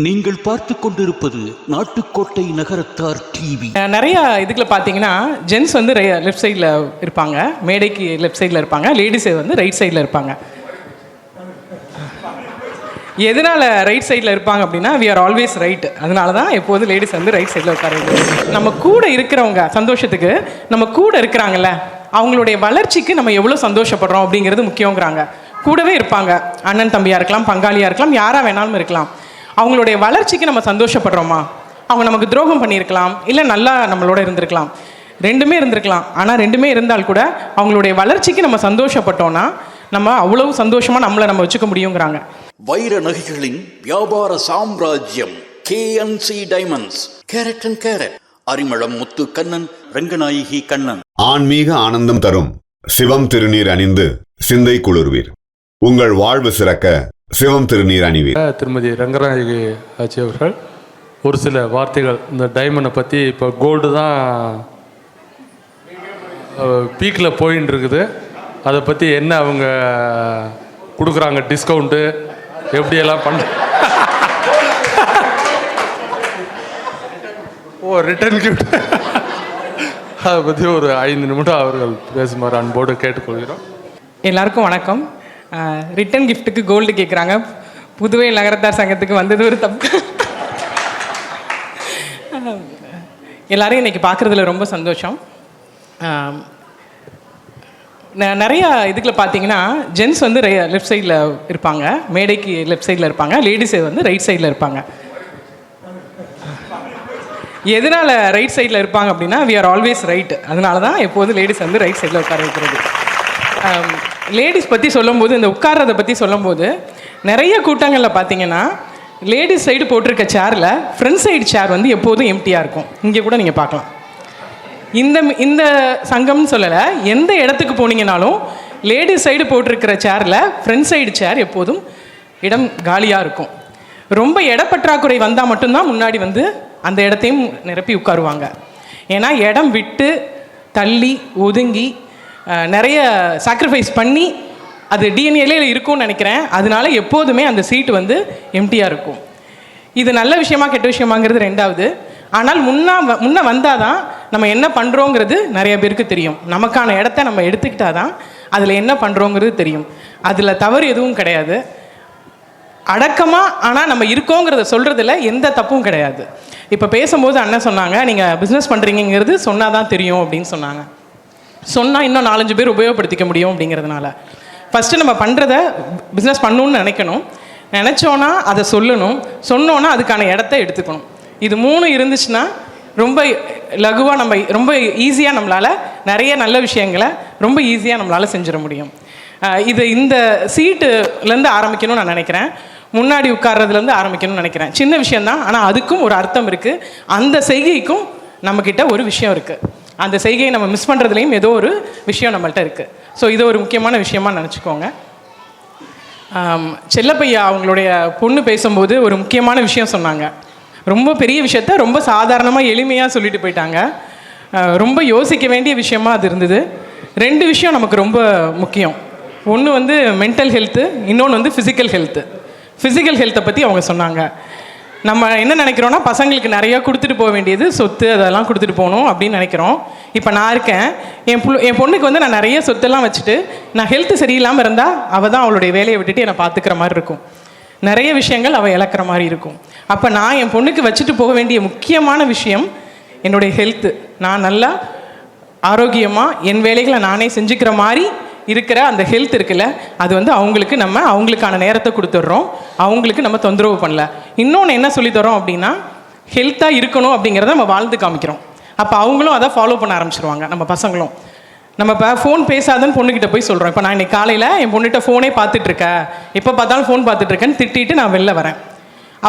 நீங்கள் பார்த்து கொண்டிருப்பது நாட்டுக்கோட்டை நகரத்தார் டிவி. நிறைய இதுக்குள்ள பார்த்தீங்கன்னா ஜென்ஸ் வந்து லெஃப்ட் சைடில் இருப்பாங்க. மேடைக்கு லெஃப்ட் சைடில் இருப்பாங்க. லேடிஸ் வந்து ரைட் சைடில் இருப்பாங்க. எதனால ரைட் சைடில் இருப்பாங்க அப்படின்னா வி ஆர் ஆல்வேஸ் ரைட் அதனால தான் எப்போதும் லேடிஸ் வந்து ரைட் சைடில் உட்கார நம்ம கூட இருக்கிறவங்க சந்தோஷத்துக்கு நம்ம கூட இருக்கிறாங்கல்ல அவங்களுடைய வளர்ச்சிக்கு நம்ம எவ்வளோ சந்தோஷப்படுறோம் அப்படிங்கிறது முக்கியங்கிறாங்க. கூடவே இருப்பாங்க. அண்ணன் தம்பியாக இருக்கலாம் பங்காளியாக இருக்கலாம் யாராக வேணாலும் இருக்கலாம். அவங்களுடைய வளர்ச்சிக்கு நம்ம சந்தோஷப்படுறோமா? அவங்க நமக்கு துரோகம் பண்ணியிருக்கலாம் இல்லை நல்லா நம்மளோட இருந்திருக்கலாம். ரெண்டுமே இருந்திருக்கலாம். ஆனால் ரெண்டுமே இருந்தால் கூட அவங்களுடைய வளர்ச்சிக்கு நம்ம சந்தோஷப்பட்டோம்னா நம்ம அவ்வளவு சந்தோஷமாக நம்மளை நம்ம வச்சுக்க முடியுங்கிறாங்க. வைர நகைகளின் வியாபார சாம்ராஜ்யம் KNC diamonds carat and carat Arimalam Muthu Kannan Ranganayaki Kannan. ஆன்மீக ஆனந்தம் தரும் சிவம் திருநீர் அணிந்து சிந்தை குளிர்வீர். உங்கள் வாழ்வு சிறக்க சிவம் திருநீர் அணிவீர். திருமதி ரங்கநாயகி ஆச்சி அவர்கள். ஒரு சில வார்த்தைகள் இந்த டைமண்டை பற்றி இப்போ கோல்டு தான் பீக்கில் போயின்னு இருக்குது அதை பற்றி என்ன அவங்க கொடுக்குறாங்க டிஸ்கவுண்ட்டு எப்படியெல்லாம் பண்ண ஓ ரிட்டர்ன் கிஃப்ட் அதை பற்றி ஒரு ஐந்து நிமிடம் அவர்கள் பேசுமாறு அன்போடு கேட்டுக்கொள்கிறோம். எல்லாருக்கும் வணக்கம். ரிட்டன் கிஃப்ட்டுக்கு கோல்டு கேட்குறாங்க புதுவை நகரத்தார் சங்கத்துக்கு வந்தது ஒரு தப்பு. எல்லாரும் இன்னைக்கு பார்க்குறதுல ரொம்ப சந்தோஷம். நிறையா ந- இதுக்குள்ள பார்த்தீங்கன்னா ஜென்ஸ் வந்து லெஃப்ட் சைடில் இருப்பாங்க. மேடைக்கு லெஃப்ட் சைடில் இருப்பாங்க. லேடிஸ் வந்து ரைட் சைடில் இருப்பாங்க. எதனால ரைட் சைடில் இருப்பாங்க அப்படின்னா வி ஆர் ஆல்வேஸ் ரைட் அதனால தான் எப்போதும் லேடிஸ் வந்து ரைட் சைடில் உட்கார வைக்கிறது. லேடிஸ் பற்றி சொல்லும்போது இந்த உட்கார்றதை பற்றி சொல்லும்போது நிறைய கூட்டங்களில் பார்த்தீங்கன்னா லேடிஸ் சைடு போட்டிருக்க சேரில் ஃப்ரண்ட் சைடு சேர் வந்து எப்போதும் எம்டியாக இருக்கும். இங்கே கூட நீங்கள் பார்க்கலாம். இந்த இந்த சங்கம்னு சொல்லலை எந்த இடத்துக்கு போனீங்கனாலும் லேடிஸ் சைடு போட்டிருக்கிற சேரில் ஃப்ரண்ட் சைடு சேர் எப்போதும் இடம் காலியாக இருக்கும். ரொம்ப இடப்பற்றாக்குறை வந்தால் மட்டும்தான் முன்னாடி வந்து அந்த இடத்தையும் நிரப்பி உட்காருவாங்க. ஏன்னா இடம் விட்டு தள்ளி ஒதுங்கி நிறைய சாக்ரிஃபைஸ் பண்ணி அது டிஎன்ஏல இருக்கும்னு நினைக்கிறேன். அதனால எப்போதுமே அந்த சீட்டு வந்து எம்டியாக இருக்கும். இது நல்ல விஷயமா கெட்ட விஷயமாங்கிறது ரெண்டாவது. ஆனால் முன்னா வ- முன்னே வந்தால் தான் நம்ம என்ன பண்ணுறோங்கிறது நிறைய பேருக்கு தெரியும். நமக்கான இடத்த நம்ம எடுத்துக்கிட்டால் தான் அதில் என்ன பண்ணுறோங்கிறது தெரியும். அதில் தவறு எதுவும் கிடையாது. அடக்கமாக ஆனால் நம்ம இருக்கோங்கிறத சொல்கிறதுல எந்த தப்பும் கிடையாது. இப்போ பேசும்போது அண்ணன் சொன்னாங்க நீங்கள் பிஸ்னஸ் பண்ணுறீங்கிறது சொன்னால் தான் தெரியும் அப்படின்னு சொன்னாங்க. சொன்னால் இன்னும் நாலஞ்சு பேர் உபயோகப்படுத்திக்க முடியும் அப்படிங்கிறதுனால. ஃபஸ்ட்டு நம்ம பண்ணுறத பிஸ்னஸ் பண்ணணும்னு நினைக்கணும். நினச்சோன்னா அதை சொல்லணும். சொன்னோன்னா அதுக்கான இடத்த எடுத்துக்கணும். இது மூணு இருந்துச்சுன்னா ரொம்ப லகுவாக நம்ம ரொம்ப ஈஸியாக நம்மளால் நிறைய நல்ல விஷயங்களை ரொம்ப ஈஸியாக நம்மளால் செஞ்சிட முடியும். இது இந்த சீட்டுலேருந்து ஆரம்பிக்கணும்னு நான் நினைக்கிறேன். முன்னாடி உட்கார்றதுலேருந்து ஆரம்பிக்கணும்னு நினைக்கிறேன். சின்ன விஷயந்தான் ஆனால் அதுக்கும் ஒரு அர்த்தம் இருக்குது அந்த செய்கைக்கும் நம்மக்கிட்ட ஒரு விஷயம் இருக்குது அந்த செய்கையை நம்ம மிஸ் பண்ணுறதுலையும் ஏதோ ஒரு விஷயம் நம்மள்ட்ட இருக்குது ஸோ இது ஒரு முக்கியமான விஷயமாக நினச்சிக்கோங்க. செல்லப்பையா அவங்களுடைய பொண்ணு பேசும்போது ஒரு முக்கியமான விஷயம் சொன்னாங்க. ரொம்ப பெரிய விஷயத்த ரொம்ப சாதாரணமாக எளிமையாக சொல்லிட்டு போயிட்டாங்க. ரொம்ப யோசிக்க வேண்டிய விஷயமா அது இருந்தது. ரெண்டு விஷயம் நமக்கு ரொம்ப முக்கியம். ஒன்று வந்து மென்டல் ஹெல்த்து இன்னொன்று வந்து ஃபிசிக்கல் ஹெல்த்து ஃபிசிக்கல் ஹெல்த்தை பற்றி அவங்க சொன்னாங்க. நம்ம என்ன நினைக்கிறோன்னா பசங்களுக்கு நிறையா கொடுத்துட்டு போக வேண்டியது சொத்து அதெல்லாம் கொடுத்துட்டு போகணும் அப்படின்னு நினைக்கிறோம். இப்போ நான் இருக்கேன். என் புள்ள என் பொண்ணுக்கு வந்து நான் நிறைய சொத்தெல்லாம் வச்சுட்டு நான் ஹெல்த் சரியில்லாமல் இருந்தால் அவள் தான் அவளுடைய வேலையை விட்டுட்டு என்னை பார்த்துக்கிற மாதிரி இருக்கும். நிறைய விஷயங்கள் அவள் இழக்கிற மாதிரி இருக்கும். அப்போ நான் என் பொண்ணுக்கு வச்சுட்டு போக வேண்டிய முக்கியமான விஷயம் என்னுடைய ஹெல்த்து நான் நல்லா ஆரோக்கியமாக என் வேலைகளை நானே செஞ்சுக்கிற மாதிரி இருக்கிற அந்த ஹெல்த் இருக்குல்ல அது வந்து அவங்களுக்கு நம்ம அவங்களுக்கான நேரத்தை கொடுத்துட்றோம். அவங்களுக்கு நம்ம தொந்தரவு பண்ணல. இன்னொன்று என்ன சொல்லித்தரோம் அப்படின்னா ஹெல்த்தாக இருக்கணும் அப்படிங்கிறத நம்ம வாழ்ந்து காமிக்கிறோம். அப்போ அவங்களும் அதை ஃபாலோ பண்ண ஆரம்பிச்சிருவாங்க நம்ம பசங்களும். நம்ம இப்போ ஃபோன் பேசாதன்னு பொண்ணுக்கிட்ட போய் சொல்கிறோம் இப்போ நான் இன்னைக்கு காலையில் என் பொண்ணுகிட்ட ஃபோனே பார்த்துட்ருக்க எப்போ பார்த்தாலும் ஃபோன் பார்த்துட்ருக்கேன்னு திட்டிட்டு நான் வெளில வரேன்.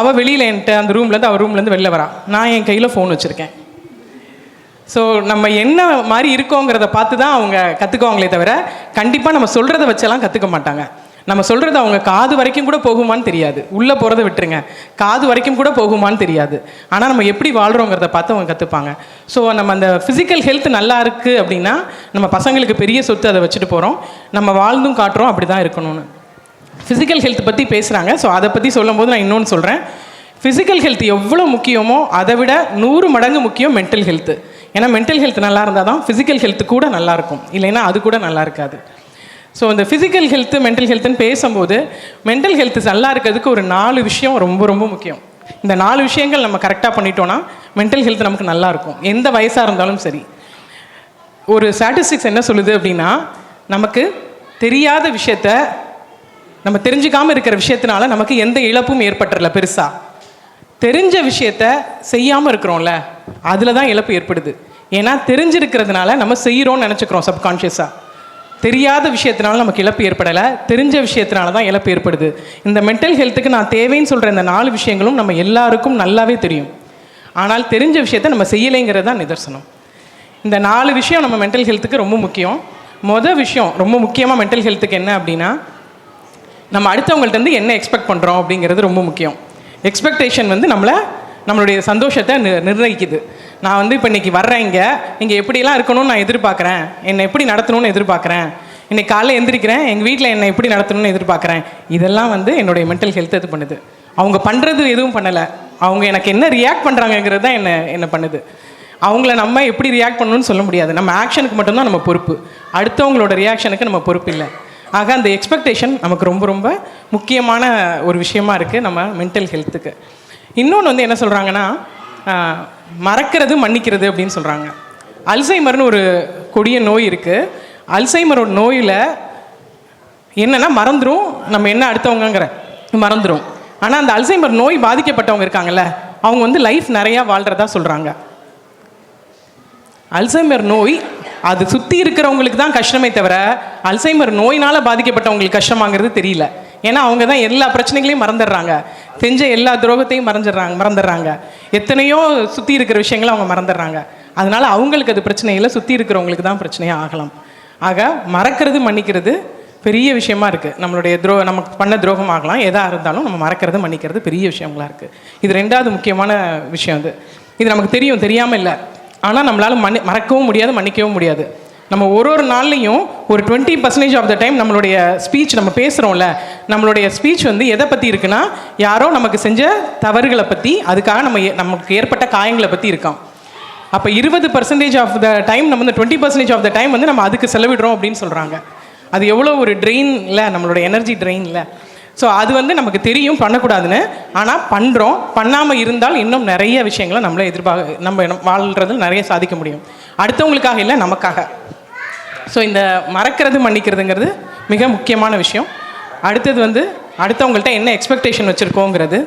அவள் வெளியில் என்கிட்ட அந்த ரூம்லேருந்து அவள் ரூம்லேருந்து வெளில வரா. நான் என் கையில் ஃபோன் வச்சுருக்கேன். ஸோ நம்ம என்ன மாதிரி இருக்கோங்கிறத பார்த்து தான் அவங்க கற்றுக்குவாங்களே தவிர கண்டிப்பாக நம்ம சொல்கிறத வச்செல்லாம் கற்றுக்க மாட்டாங்க. நம்ம சொல்கிறது அவங்க காது வரைக்கும் கூட போகுமான்னு தெரியாது. உள்ளே போகிறத விட்டுருங்க. காது வரைக்கும் கூட போகுமான்னு தெரியாது. ஆனால் நம்ம எப்படி வாழ்கிறோங்கிறத பார்த்து அவங்க கற்றுப்பாங்க ஸோ நம்ம அந்த ஃபிசிக்கல் ஹெல்த் நல்லா இருக்குது அப்படின்னா நம்ம பசங்களுக்கு பெரிய சொத்து அதை வச்சுட்டு போகிறோம் நம்ம வாழ்ந்தும் காட்டுறோம் அப்படி தான் இருக்கணும்னு. ஃபிசிக்கல் ஹெல்த் பற்றி பேசுகிறாங்க ஸோ அதை பற்றி சொல்லும்போது நான் இன்னொன்று சொல்கிறேன் ஃபிசிக்கல் ஹெல்த் எவ்வளோ முக்கியமோ அதை விட நூறு மடங்கு முக்கியம் மென்டல் ஹெல்த்து ஏன்னா மென்டல் ஹெல்த் நல்லா இருந்தால் தான் ஃபிசிக்கல் ஹெல்த் கூட நல்லாயிருக்கும் இல்லைன்னா அது கூட நல்லா இருக்காது. ஸோ இந்த ஃபிசிக்கல் ஹெல்த்து மென்டல் ஹெல்த்துன்னு பேசும்போது மென்டல் ஹெல்த் நல்லா இருக்கிறதுக்கு ஒரு நாலு விஷயம் ரொம்ப ரொம்ப முக்கியம். இந்த நாலு விஷயங்கள் நம்ம கரெக்டாக பண்ணிட்டோன்னா மென்டல் ஹெல்த் நமக்கு நல்லாயிருக்கும் எந்த வயசாக இருந்தாலும் சரி. ஒரு ஸ்டாட்டிஸ்டிக்ஸ் என்ன சொல்லுது அப்படின்னா நமக்கு தெரியாத விஷயத்த நம்ம தெரிஞ்சுக்காமல் இருக்கிற விஷயத்தினால நமக்கு எந்த இழப்பும் ஏற்பட்டுறல பெருசாக தெரிஞ்ச விஷயத்த செய்யாமல் இருக்கிறோம்ல அதில் தான் இழப்பு ஏற்படுது. ஏன்னா தெரிஞ்சிருக்கிறதுனால நம்ம செய்கிறோம்னு நினச்சிக்கிறோம் சப்கான்ஷியஸாக தெரியாத விஷயத்தினால நமக்கு இழப்பு ஏற்படலை தெரிஞ்ச விஷயத்தினால தான் இழப்பு ஏற்படுது. இந்த மென்டல் ஹெல்த்துக்கு நான் தேவைன்னு சொல்கிற இந்த நாலு விஷயங்களும் நம்ம எல்லாருக்கும் நல்லாவே தெரியும். ஆனால் தெரிஞ்ச விஷயத்த நம்ம செய்யலைங்கிறது தான் நிதர்சனம். இந்த நாலு விஷயம் நம்ம மென்டல் ஹெல்த்துக்கு ரொம்ப முக்கியம். மொதல் விஷயம் ரொம்ப முக்கியமாக மென்டல் ஹெல்த்துக்கு என்ன அப்படின்னா நம்ம அடுத்தவங்கள்ட்ட இருந்து என்ன எக்ஸ்பெக்ட் பண்ணுறோம் அப்படிங்கிறது ரொம்ப முக்கியம். எக்ஸ்பெக்டேஷன் வந்து நம்மளை நம்மளுடைய சந்தோஷத்தை நி நிர்ணயிக்குது. நான் வந்து இப்போ இன்றைக்கி வர்றேன் இங்கே இங்கே எப்படியெல்லாம் இருக்கணும்னு நான் எதிர்பார்க்குறேன். என்னை எப்படி நடத்தணும்னு எதிர்பார்க்குறேன். இன்னைக்கு காலைல எந்திரிக்கிறேன் எங்கள் வீட்டில் என்னை எப்படி நடத்தணும்னு எதிர்பார்க்குறேன். இதெல்லாம் வந்து என்னுடைய மென்டல் ஹெல்த் இது பண்ணுது. அவங்க பண்ணுறது எதுவும் பண்ணலை. அவங்க எனக்கு என்ன ரியாக்ட் பண்ணுறாங்கங்கிறது தான் என்ன என்ன பண்ணுது. அவங்கள நம்ம எப்படி ரியாக்ட் பண்ணணும்னு சொல்ல முடியாது. நம்ம ஆக்ஷனுக்கு மட்டும்தான் நம்ம பொறுப்பு. அடுத்தவங்களோட ரியாக்ஷனுக்கு நம்ம பொறுப்பு இல்லை. ஆக அந்த எக்ஸ்பெக்டேஷன் நமக்கு ரொம்ப ரொம்ப முக்கியமான ஒரு விஷயமா இருக்குது நம்ம மென்டல் ஹெல்த்துக்கு இன்னொன்று வந்து என்ன சொல்கிறாங்கன்னா மறக்கிறது மன்னிக்கிறது அப்படின்னு சொல்கிறாங்க அல்சைமர்னு ஒரு கொடிய நோய் இருக்குது அல்சைமரோட நோயில் என்னென்னா மறந்துடும் நம்ம என்ன அடுத்தவங்கங்கிற மறந்துடும் ஆனால் அந்த அல்சைமர் நோய் பாதிக்கப்பட்டவங்க இருக்காங்கல்ல அவங்க வந்து லைஃப் நிறையா வாழ்கிறதா சொல்கிறாங்க அல்சைமர் நோய் அது சுற்றி இருக்கிறவங்களுக்கு தான் கஷ்டமே தவிர அல்சைமர் நோயினால் பாதிக்கப்பட்டவங்களுக்கு கஷ்டமாங்கிறது தெரியல. ஏன்னா அவங்க தான் எல்லா பிரச்சனைகளையும் மறந்துடுறாங்க. செஞ்ச எல்லா துரோகத்தையும் மறந்துடுறாங்க மறந்துடுறாங்க. எத்தனையோ சுற்றி இருக்கிற விஷயங்களை அவங்க மறந்துடுறாங்க. அதனால் அவங்களுக்கு அது பிரச்சனை இல்லை சுற்றி இருக்கிறவங்களுக்கு தான் பிரச்சனையாக ஆகலாம். ஆக மறக்கிறது மன்னிக்கிறது பெரிய விஷயமா இருக்குது நம்மளுடைய துரோ நமக்கு பண்ண துரோகம் ஆகலாம். எதாக இருந்தாலும் நம்ம மறக்கிறது மன்னிக்கிறது பெரிய விஷயங்களா இருக்குது இது ரெண்டாவது முக்கியமான விஷயம் அது. இது நமக்கு தெரியும் தெரியாமல் இல்லை. ஆனால் நம்மளால் மன்னி மறக்கவும் முடியாது மன்னிக்கவும் முடியாது. நம்ம ஒரு ஒரு நாள்லையும் ஒரு twenty percentage of the time நம்மளுடைய ஸ்பீச் நம்ம பேசுகிறோம்ல நம்மளுடைய ஸ்பீச் வந்து எதை பற்றி இருக்குன்னா யாரோ நமக்கு செஞ்ச தவறுகளை பற்றி அதுக்காக நம்ம ஏ- நமக்கு ஏற்பட்ட காயங்களை பற்றி இருக்கான் அப்போ இருபது பர்சன்டேஜ் ஆஃப் த டைம் நம்ம வந்து twenty percentage of the time வந்து நம்ம அதுக்கு செலவிடுறோம் அப்படின்னு சொல்கிறாங்க அது எவ்வளோ ஒரு ட்ரெயின் இல்லை நம்மளோட எனர்ஜி ட்ரெயின் இல்லை ஸோ அது வந்து நமக்கு தெரியும் பண்ணக்கூடாதுன்னு. ஆனால் பண்ணுறோம் பண்ணாமல் இருந்தால் இன்னும் நிறைய விஷயங்களை நம்மளை எதிர்பார்க்க நம்ம வாழ்கிறது நிறைய சாதிக்க முடியும். அடுத்தவங்களுக்காக இல்லை நமக்காக. ஸோ இந்த மறக்கிறது மன்னிக்கிறதுங்கிறது மிக முக்கியமான விஷயம். அடுத்தது வந்து அடுத்தவங்கள்ட்ட என்ன எக்ஸ்பெக்டேஷன் வச்சுருக்கோங்கிறது.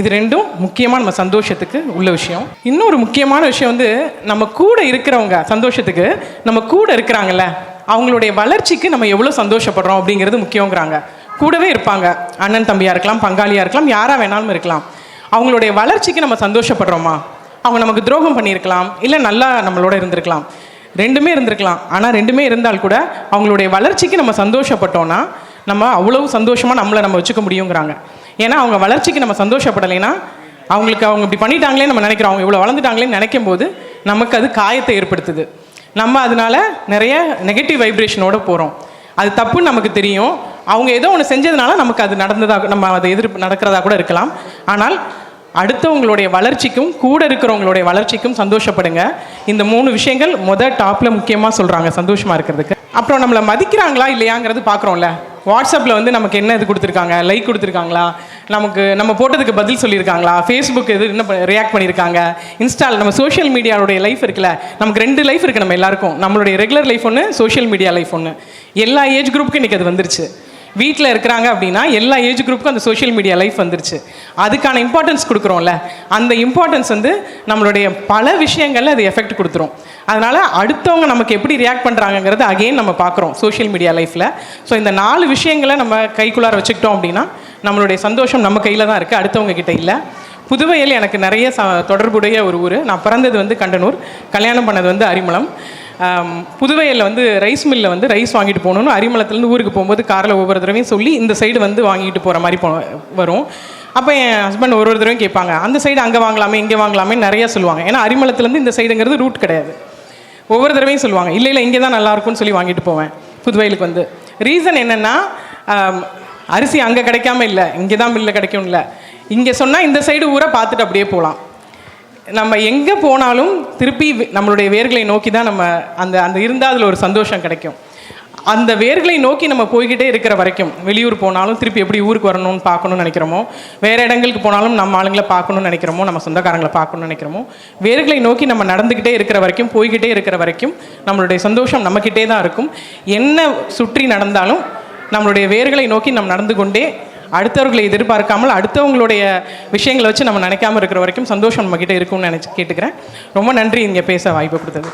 இது ரெண்டும் முக்கியமாக நம்ம சந்தோஷத்துக்கு உள்ள விஷயம். இன்னொரு முக்கியமான விஷயம் வந்து நம்ம கூட இருக்கிறவங்க சந்தோஷத்துக்கு நம்ம கூட இருக்கிறாங்கல்ல அவங்களுடைய வளர்ச்சிக்கு நம்ம எவ்வளோ சந்தோஷப்படுறோம் அப்படிங்கிறது முக்கியங்கிறாங்க. கூடவே இருப்பாங்க. அண்ணன் தம்பியாக இருக்கலாம் பங்காளியாக இருக்கலாம் யாராக வேணாலும் இருக்கலாம். அவங்களுடைய வளர்ச்சிக்கு நம்ம சந்தோஷப்படுறோமா? அவங்க நமக்கு துரோகம் பண்ணியிருக்கலாம் இல்லை நல்லா நம்மளோட இருந்திருக்கலாம். ரெண்டுமே இருந்திருக்கலாம். ஆனால் ரெண்டுமே இருந்தால் கூட அவங்களுடைய வளர்ச்சிக்கு நம்ம சந்தோஷப்பட்டோன்னா நம்ம அவ்வளவு சந்தோஷமாக நம்மளை நம்ம வச்சுக்க முடியுங்கிறாங்க. ஏன்னா அவங்க வளர்ச்சிக்கு நம்ம சந்தோஷப்படலைன்னா அவங்களுக்கு அவங்க இப்படி பண்ணிட்டாங்களே நம்ம நினைக்கிறோம். அவங்க இவ்வளோ வளர்ந்துட்டாங்களேன்னு நினைக்கும் போது நமக்கு அது காயத்தை ஏற்படுத்துது. நம்ம அதனால நிறைய நெகட்டிவ் வைப்ரேஷனோடு போகிறோம் அது தப்புன்னு நமக்கு தெரியும். அவங்க ஏதோ ஒன்று செஞ்சதுனால நமக்கு அது நடந்ததாக நம்ம அதை எதிர்ப்பு நடக்கிறதா கூட இருக்கலாம். ஆனால் அடுத்தவங்களுடைய வளர்ச்சிக்கும் கூட இருக்கிறவங்களுடைய வளர்ச்சிக்கும் சந்தோஷப்படுங்க. இந்த மூணு விஷயங்கள் முத டாப்பில் முக்கியமாக சொல்கிறாங்க சந்தோஷமாக இருக்கிறதுக்கு. அப்புறம் நம்மளை மதிக்கிறாங்களா இல்லையாங்கிறது பார்க்குறோம்ல. வாட்ஸ்அப்பில் வந்து நமக்கு என்ன இது கொடுத்துருக்காங்க? லைக் கொடுத்துருக்காங்களா? நமக்கு நம்ம போட்டதுக்கு பதில் சொல்லியிருக்காங்களா? ஃபேஸ்புக் இது என்ன ரியாக்ட் பண்ணியிருக்காங்க? இன்ஸ்டால் நம்ம சோஷியல் மீடியாவுடைய லைஃப் இருக்குல்ல. நமக்கு ரெண்டு லைஃப் இருக்குது நம்ம எல்லாருக்கும். நம்மளுடைய ரெகுலர் லைஃப் ஒன்று சோஷியல் மீடியா லைஃப் ஒன்று எல்லா ஏஜ் குரூப்புக்கும் இன்றைக்கி அது வந்துருச்சு. வீட்டில் இருக்கிறாங்க அப்படின்னா எல்லா ஏஜ் குரூப்புக்கும் அந்த சோஷியல் மீடியா லைஃப் வந்துருச்சு. அதுக்கான இம்பார்ட்டன்ஸ் கொடுக்குறோம்ல. அந்த இம்பார்ட்டன்ஸ் வந்து நம்மளுடைய பல விஷயங்களில் அது எஃபெக்ட் கொடுத்துரும். அதனால் அடுத்தவங்க நமக்கு எப்படி ரியாக்ட் பண்ணுறாங்கங்கிறது அகைன் நம்ம பார்க்குறோம் சோஷியல் மீடியா லைஃப்பில் ஸோ இந்த நாலு விஷயங்களை நம்ம கைக்குள்ளார வச்சுக்கிட்டோம் அப்படின்னா நம்மளுடைய சந்தோஷம் நம்ம கையில் தான் இருக்குது அடுத்தவங்க கிட்ட இல்லை. புதுவையில் எனக்கு நிறைய ச தொடர்புடைய ஒரு ஊர். நான் பிறந்தது வந்து கண்டனூர். கல்யாணம் பண்ணது வந்து அரிமளம். புதுவையில் வந்து ரைஸ் மில்லில் வந்து ரைஸ் வாங்கிட்டு போகணும்னு அரிமளத்துலேருந்து ஊருக்கு போகும்போது காரில் ஒவ்வொரு தடவையும் சொல்லி இந்த சைடு வந்து வாங்கிட்டு போகிற மாதிரி போ வரும். அப்போ என் ஹஸ்பண்ட் ஒரு ஒரு தடவையும் கேட்பாங்க அந்த சைடு அங்கே வாங்கலாமே இங்கே வாங்கலாமே நிறைய சொல்லுவாங்க. ஏன்னா அரிமளத்துலேருந்து இந்த சைடுங்கிறது ரூட் கிடையாது. ஒவ்வொரு தடவையும் சொல்லுவாங்க இல்லை இல்லை இங்கே தான் நல்லா இருக்கும்னு சொல்லி வாங்கிட்டு போவேன். புதுவையிலுக்கு வந்து. ரீசன் என்னென்னா அரிசி அங்கே கிடைக்காம இல்லை இங்கே தான் மில்லில் கிடைக்கும் இல்லை இங்கே சொன்னால் இந்த சைடு ஊரை பார்த்துட்டு அப்படியே போகலாம். நம்ம எங்கே போனாலும் திருப்பி நம்மளுடைய வேர்களை நோக்கி தான் நம்ம அந்த அந்த இருந்தால் அதில் ஒரு சந்தோஷம் கிடைக்கும். அந்த வேர்களை நோக்கி நம்ம போய்கிட்டே இருக்கிற வரைக்கும் வெளியூர் போனாலும் திருப்பி எப்படி ஊருக்கு வரணும்னு பார்க்கணும்னு நினைக்கிறோமோ வேறு இடங்களுக்கு போனாலும் நம்ம ஆளுங்களை பார்க்கணும்னு நினைக்கிறோமோ நம்ம சொந்தக்காரங்களை பார்க்கணும்னு நினைக்கிறோமோ வேர்களை நோக்கி நம்ம நடந்துக்கிட்டே இருக்கிற வரைக்கும் போய்கிட்டே இருக்கிற வரைக்கும் நம்மளுடைய சந்தோஷம் நம்மக்கிட்டே தான் இருக்கும். என்ன சுற்றி நடந்தாலும் நம்மளுடைய வேர்களை நோக்கி நம்ம நடந்து கொண்டே அடுத்தவர்களை எதிர்பார்க்காமல் அடுத்தவங்களுடைய விஷயங்களை வச்சு நம்ம நினைக்காம இருக்கிற வரைக்கும் சந்தோஷம் நம்மக்கிட்ட இருக்கும்னு நினச்சி கேட்டுக்கிறேன். ரொம்ப நன்றி இங்கே பேச வாய்ப்பு கொடுத்தது